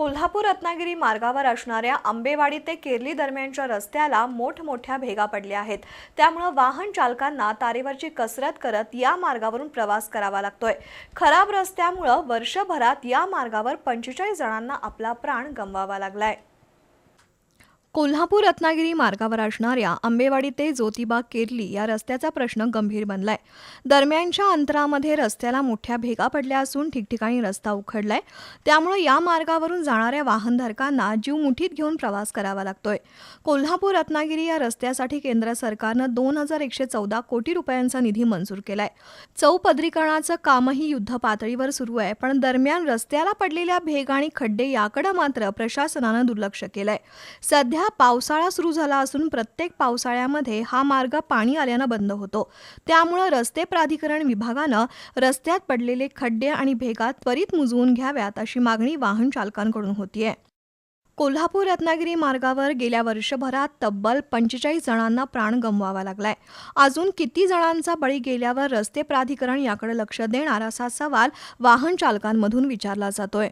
कोल्हापूर रत्नागिरी मार्गावर असणाऱ्या आंबेवाडी ते केरली दरम्यानच्या रस्त्याला मोठमोठ्या भेगा पडल्या आहेत. त्यामुळं वाहन चालकांना तारेवरची कसरत करत या मार्गावरून प्रवास करावा लागतोय. खराब रस्त्यामुळं वर्षभरात या मार्गावर पंचेचाळीस जणांना आपला प्राण गमवावा लागलाय. कोल्हापूर रत्नागिरी मार्गावर असणाऱ्या आंबेवाडी ते ज्योतिबा केरली या रस्त्याचा प्रश्न गंभीर बनलाय. दरम्यानच्या अंतरामध्ये रस्त्याला मोठ्या भेगा पडल्या असून ठिकठिकाणी रस्ता उखडलाय. त्यामुळे या मार्गावरून जाणाऱ्या वाहनधारकांना जीव मुठीत घेऊन प्रवास करावा लागतोय. कोल्हापूर रत्नागिरी या रस्त्यासाठी केंद्र सरकारनं दोन हजार एकशे चौदा कोटी रुपयांचा निधी मंजूर केलाय. चौपदरीकरणाचं कामही युद्ध पातळीवर सुरू आहे पण दरम्यान रस्त्याला पडलेल्या भेग आणि खड्डे याकडे मात्र प्रशासनानं दुर्लक्ष केलंय. सध्या पावसाळा सुरू झाला असून प्रत्येक पावसाळ्यामध्ये हा मार्ग पाणी आल्यानं बंद होतो. त्यामुळं रस्ते प्राधिकरण विभागानं रस्त्यात पडलेले खड्डे आणि भेगा त्वरित मुजवून घ्याव्यात अशी मागणी वाहन चालकांकडून होतीये. कोल्हापूर रत्नागिरी मार्गावर गेल्या वर्षभरात तब्बल पंचेचाळीस जणांना प्राण गमवावा लागलाय. अजून किती जणांचा बळी गेल्यावर रस्ते प्राधिकरण याकडे लक्ष देणार असा सवाल वाहन चालकांमधून विचारला जातोय.